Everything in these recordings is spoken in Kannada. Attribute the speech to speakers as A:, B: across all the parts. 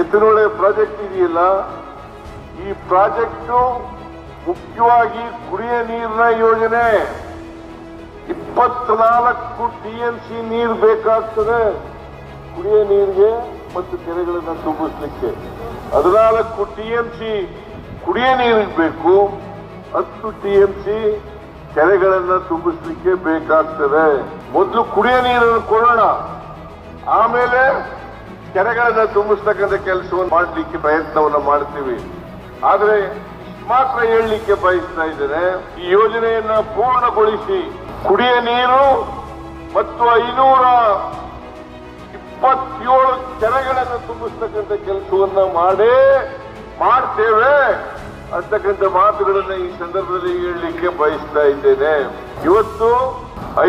A: ಎತ್ತಿನೊಳೆ ಪ್ರಾಜೆಕ್ಟ್ ಇದೆಯಲ್ಲ, ಈ ಪ್ರಾಜೆಕ್ಟು ಮುಖ್ಯವಾಗಿ ಕುಡಿಯ ನೀರಿನ ಯೋಜನೆ. ಇಪ್ಪತ್ನಾಲ್ಕು ಟಿ ಎನ್ ಸಿ ನೀರು ಬೇಕಾಗ್ತದೆ. ಕುಡಿಯ ನೀರಿಗೆ ಮತ್ತು ಕೆರೆಗಳನ್ನು ತುಂಬಿಸ್ಲಿಕ್ಕೆ ಹದಿನಾಲ್ಕು ಟಿ ಸಿ ಕುಡಿಯ ನೀರಿಗೆ ಬೇಕು. ಹತ್ತು ಟಿ ಎಂ ಸಿ ಕೆರೆಗಳನ್ನು ತುಂಬಿಸ್ಲಿಕ್ಕೆ ಬೇಕಾಗ್ತದೆ. ಮೊದಲು ಕುಡಿಯ ನೀರನ್ನು ಕೊಡೋಣ. ಆಮೇಲೆ ಕೆರೆಗಳನ್ನ ತುಂಬಿಸ್ತಕ್ಕಂಥ ಕೆಲಸವನ್ನು ಮಾಡಲಿಕ್ಕೆ ಪ್ರಯತ್ನವನ್ನು ಮಾಡ್ತೀವಿ. ಆದರೆ ಮಾತ್ರ ಹೇಳಲಿಕ್ಕೆ ಬಯಸ್ತಾ ಇದ್ದೇನೆ, ಈ ಯೋಜನೆಯನ್ನ ಪೂರ್ಣಗೊಳಿಸಿ ಕುಡಿಯ ನೀರು ಮತ್ತು ಐನೂರ ಇಪ್ಪತ್ತೇಳು ಕೆರೆಗಳನ್ನು ತುಂಬಿಸ್ತಕ್ಕಂಥ ಕೆಲಸವನ್ನ ಮಾಡೇ ಮಾಡ್ತೇವೆ ಅಂತಕ್ಕಂಥ ಮಾತುಗಳನ್ನು ಈ ಸಂದರ್ಭದಲ್ಲಿ ಹೇಳಲಿಕ್ಕೆ ಬಯಸ್ತಾ ಇದ್ದೇನೆ. ಇವತ್ತು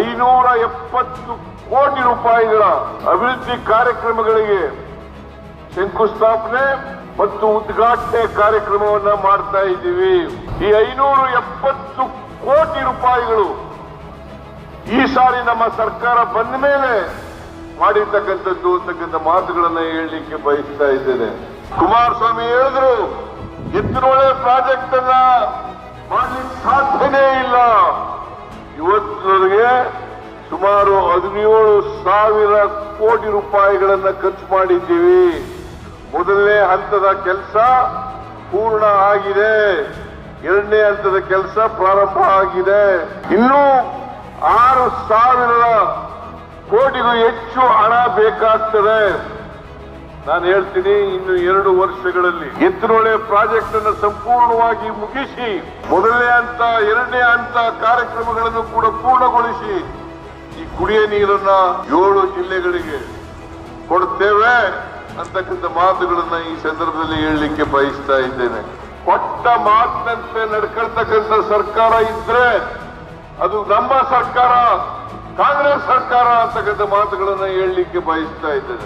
A: ಐನೂರ ಎಪ್ಪತ್ತು ಕೋಟಿ ರೂಪಾಯಿಗಳ ಅಭಿವೃದ್ಧಿ ಕಾರ್ಯಕ್ರಮಗಳಿಗೆ ಶಂಕುಸ್ಥಾಪನೆ ಮತ್ತು ಉದ್ಘಾಟನೆ ಕಾರ್ಯಕ್ರಮವನ್ನ ಮಾಡ್ತಾ ಇದ್ದೀವಿ. ಈ ಐನೂರು ಎಪ್ಪತ್ತು ಕೋಟಿ ರೂಪಾಯಿಗಳು ಈ ಸಾರಿ ನಮ್ಮ ಸರ್ಕಾರ ಬಂದ ಮೇಲೆ ಮಾಡಿರ್ತಕ್ಕಂಥದ್ದು ಅಂತಕ್ಕಂಥ ಮಾತುಗಳನ್ನ ಹೇಳಲಿಕ್ಕೆ ಬಯಸ್ತಾ ಇದ್ದೇನೆ. ಕುಮಾರಸ್ವಾಮಿ ಹೇಳಿದ್ರು ಎತ್ತಿನೊಳೆ ಪ್ರಾಜೆಕ್ಟ್ ಅನ್ನ ಮಾಡ್ಲಿಕ್ಕೆ ಸಾಧ್ಯನೇ ಇಲ್ಲ. ಇವತ್ತಿನವರೆಗೆ ಸುಮಾರು ಹದಿನೇಳು ಸಾವಿರ ಕೋಟಿ ರೂಪಾಯಿಗಳನ್ನು ಖರ್ಚು ಮಾಡಿದ್ದೀವಿ. ಮೊದಲನೇ ಹಂತದ ಕೆಲಸ ಪೂರ್ಣ ಆಗಿದೆ. ಎರಡನೇ ಹಂತದ ಕೆಲಸ ಪ್ರಾರಂಭ ಆಗಿದೆ. ಇನ್ನೂ ಆರು ಸಾವಿರ ಕೋಟಿಗೂ ಹೆಚ್ಚು ಹಣ ಬೇಕಾಗ್ತದೆ. ನಾನು ಹೇಳ್ತೀನಿ, ಇನ್ನು ಎರಡು ವರ್ಷಗಳಲ್ಲಿ ಎತ್ತಿನೊಳೆ ಪ್ರಾಜೆಕ್ಟ್ ಅನ್ನು ಸಂಪೂರ್ಣವಾಗಿ ಮುಗಿಸಿ, ಮೊದಲನೇ ಹಂತ, ಎರಡನೇ ಹಂತ ಕಾರ್ಯಕ್ರಮಗಳನ್ನು ಕೂಡ ಪೂರ್ಣಗೊಳಿಸಿ ಈ ಕುಡಿಯ ನೀರನ್ನ ಏಳು ಜಿಲ್ಲೆಗಳಿಗೆ ಕೊಡ್ತೇವೆ ಅಂತಕ್ಕಂಥ ಮಾತುಗಳನ್ನ ಈ ಸಂದರ್ಭದಲ್ಲಿ ಹೇಳಲಿಕ್ಕೆ ಬಯಸ್ತಾ ಇದ್ದೇನೆ. ಕೊಟ್ಟ ಮಾತಿನಂತೆ ನಡ್ಕೊಳ್ತಕ್ಕಂಥ ಸರ್ಕಾರ ಇದ್ರೆ ಅದು ನಮ್ಮ ಸರ್ಕಾರ, ಕಾಂಗ್ರೆಸ್ ಸರ್ಕಾರ ಅಂತಕ್ಕಂಥ ಮಾತುಗಳನ್ನ ಹೇಳಲಿಕ್ಕೆ ಬಯಸ್ತಾ ಇದ್ದೇನೆ.